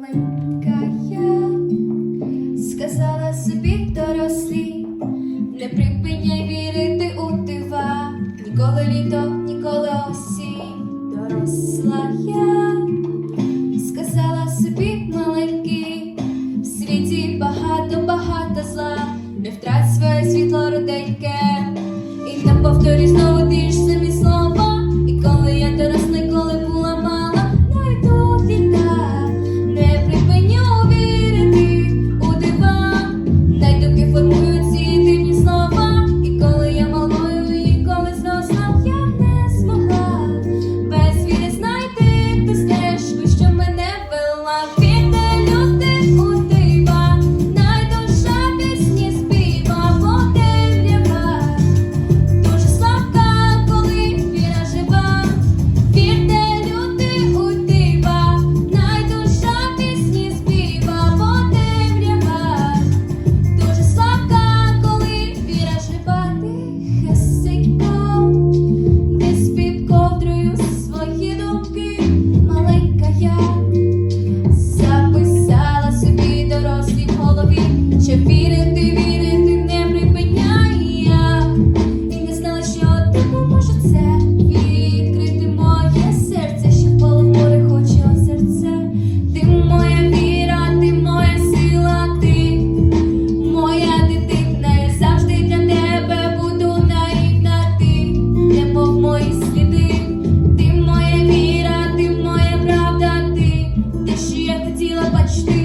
маленька я сказала собі дорослі, не припиняй вірити у дива, ніколи літо, ніколи осінь, доросла я, сказала собі маленький, в світі багато, багато зла, не втрать своє світло руденьке. Що вірити, вірити не припиняє І не знала, що ти поможе це відкрити моє серце, що впало море хоче серце. Ти моя віра, ти моя сила, ти моя дитина, я завжди для тебе буду наївна ти, немов мої сліди, ти моя віра, ти моя правда, ти те, що я хотіла бачити.